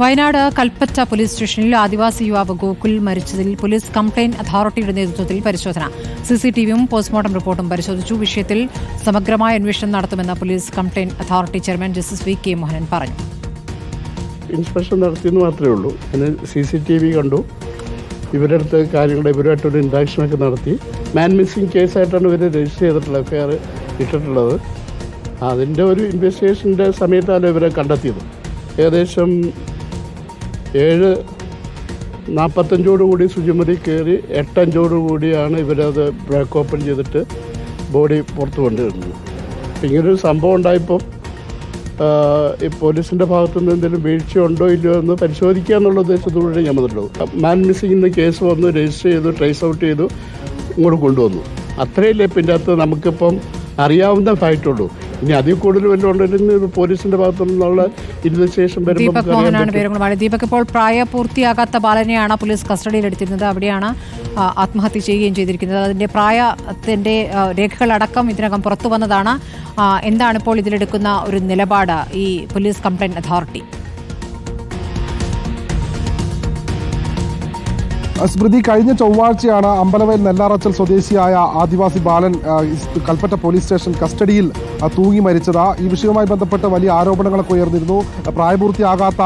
Wayanad Kalpetta police സ്റ്റേഷനിൽ ആദിവാസി യുവാവ് Gokul മരിച്ചതിൽ police complaint അതോറിറ്റിയുടെ നേതൃത്വത്തിൽ പരിശോധന. സിസിടിവിയും പോസ്റ്റ്മോർട്ടം റിപ്പോർട്ടും പരിശോധിച്ചു. വിഷയത്തിൽ സമഗ്രമായ അന്വേഷണം നടത്തുമെന്ന് police complaint authority chairman justice V K Mohanan പറഞ്ഞു. ഇൻസ്പെക്ഷൻ നടത്തിയെന്ന് മാത്രമേ ഉള്ളൂ. പിന്നെ സി സി ടി വി കണ്ടു. ഇവരുടെ അടുത്ത് കാര്യങ്ങൾ ഇവരുമായിട്ടൊരു ഇൻട്രാക്ഷനൊക്കെ നടത്തി. മാൻ മിസ്സിങ് കേസായിട്ടാണ് ഇവർ രജിസ്റ്റർ ചെയ്തിട്ടുള്ളത് എഫ് ഐ ആർ ഇട്ടിട്ടുള്ളത്. അതിന്റെ ഒരു ഇൻവെസ്റ്റിഗേഷന്റെ സമയത്താണ് ഇവരെ കണ്ടെത്തിയത്. ഏകദേശം ഏഴ് നാൽപ്പത്തഞ്ചോടുകൂടി ശുചിമുറി കയറി എട്ടഞ്ചോടുകൂടിയാണ് ഇവരത് ബ്രേക്ക് ഓപ്പൺ ചെയ്തിട്ട് ബോഡി പുറത്തു കൊണ്ടുവരുന്നത്. അപ്പം ഇങ്ങനൊരു സംഭവം ഉണ്ടായപ്പോൾ ഈ പോലീസിന്റെ ഭാഗത്തു നിന്ന് എന്തെങ്കിലും വീഴ്ചയുണ്ടോ ഇല്ലയോ എന്ന് പരിശോധിക്കുക എന്നുള്ള ഉദ്ദേശത്തോടെ ഞാൻ വന്നിട്ടുള്ളൂ. മാൻ മിസ്സിംഗ് എന്ന കേസ് വന്ന് രജിസ്റ്റർ ചെയ്തു ട്രേസ് ഔട്ട് ചെയ്തു ഇങ്ങോട്ട് കൊണ്ടുവന്നു. അത്രയല്ലേ പിന്നെ അകത്ത് നമുക്കിപ്പം അറിയാവുന്ന ഫാക്റ്റുള്ളൂ. ഇനി അതിൽ കൂടുതൽ വല്ലതും ഉണ്ടെങ്കിൽ പോലീസിന്റെ ഭാഗത്തു നിന്നുള്ള ഇൻവെസ്റ്റിഗേഷൻ ദീപക് മോഹനാണ് പറ്റും. ദീപക് ഇപ്പോൾ പ്രായപൂർത്തിയാകാത്ത ബാലനെയാണ് പോലീസ് കസ്റ്റഡിയിലെടുത്തിരുന്നത്. അവിടെയാണ് ആത്മഹത്യ ചെയ്യുകയും ചെയ്തിരിക്കുന്നത്. അതിന്റെ പ്രായത്തിന്റെ രേഖകൾ രേഖകളടക്കം ഇതിനകം പുറത്തു വന്നതാണ് എന്താണ് ഇപ്പോൾ ഇതിലെടുക്കുന്ന ഒരു നിലപാട് ഈ പോലീസ് കംപ്ലൈന്റ് അതോറിറ്റി? സ്മൃതി കഴിഞ്ഞ ചൊവ്വാഴ്ചയാണ് അമ്പലവയൽ നെല്ലാറച്ചൽ സ്വദേശിയായ ആദിവാസി ബാലൻ കൽപ്പറ്റ പോലീസ് സ്റ്റേഷൻ കസ്റ്റഡിയിൽ തൂങ്ങി മരിച്ചത്. ഈ വിഷയവുമായി ബന്ധപ്പെട്ട് വലിയ ആരോപണങ്ങളൊക്കെ ഉയർന്നിരുന്നു. പ്രായപൂർത്തിയാകാത്ത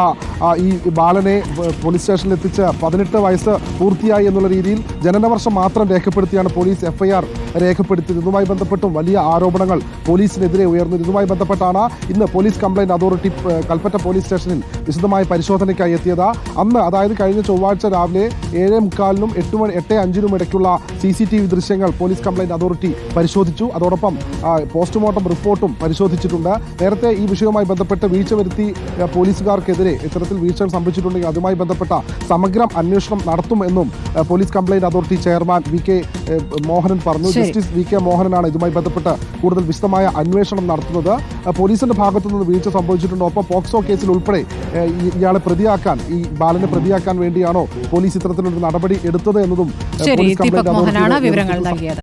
ഈ ബാലനെ പോലീസ് സ്റ്റേഷനിൽ എത്തിച്ച് പതിനെട്ട് വയസ്സ് പൂർത്തിയായി എന്നുള്ള രീതിയിൽ ജനനവർഷം മാത്രം രേഖപ്പെടുത്തിയാണ് പോലീസ് എഫ്ഐആർ രേഖപ്പെടുത്തിയത്. ഇതുമായി ബന്ധപ്പെട്ടും വലിയ ആരോപണങ്ങൾ പോലീസിനെതിരെ ഉയർന്നു ഇതുമായി ബന്ധപ്പെട്ടാണ് ഇന്ന് police complaint authority Kalpetta police സ്റ്റേഷനിൽ വിശദമായ പരിശോധനയ്ക്കായി എത്തിയത്. അന്ന് അതായത് കഴിഞ്ഞ ചൊവ്വാഴ്ച രാവിലെ ഏഴ് മുക്കാലിനും എട്ട് മണി എട്ട് അഞ്ചിനും ഇടയ്ക്കുള്ള സി സി ടി വി ദൃശ്യങ്ങൾ പോലീസ് കംപ്ലൈന്റ് അതോറിറ്റി പരിശോധിച്ചു. അതോടൊപ്പം പോസ്റ്റ്മോർട്ടം റിപ്പോർട്ടും പരിശോധിച്ചിട്ടുണ്ട്. നേരത്തെ ഈ വിഷയവുമായി ബന്ധപ്പെട്ട് വീഴ്ച വരുത്തി പോലീസുകാർക്കെതിരെ ഇത്തരത്തിൽ വീഴ്ചകൾ സംഭവിച്ചിട്ടുണ്ടെങ്കിൽ അതുമായി ബന്ധപ്പെട്ട സമഗ്രം അന്വേഷണം നടത്തുമെന്നും police complaint authority chairman V K Mohanan പറഞ്ഞു. ജസ്റ്റിസ് വി കെ മോഹനനാണ് ഇതുമായി ബന്ധപ്പെട്ട് കൂടുതൽ വിശദമായ അന്വേഷണം നടത്തുന്നത്. പോലീസിന്റെ ഭാഗത്തു നിന്ന് വീഴ്ച സംഭവിച്ചിട്ടുണ്ടോ. ഒപ്പം പോക്സോ കേസിൽ ഉൾപ്പെടെ ഇയാളെ പ്രതിയാക്കാൻ ഈ ബാലനെ പ്രതിയാക്കാൻ വേണ്ടിയാണോ പോലീസ് ഇത്തരത്തിലൊരു നടപടി എടുത്തത് എന്നതും പോലീസ് കംപ്ലൈന്റ് അതോറിറ്റി വിവരങ്ങൾ നൽകിയത്.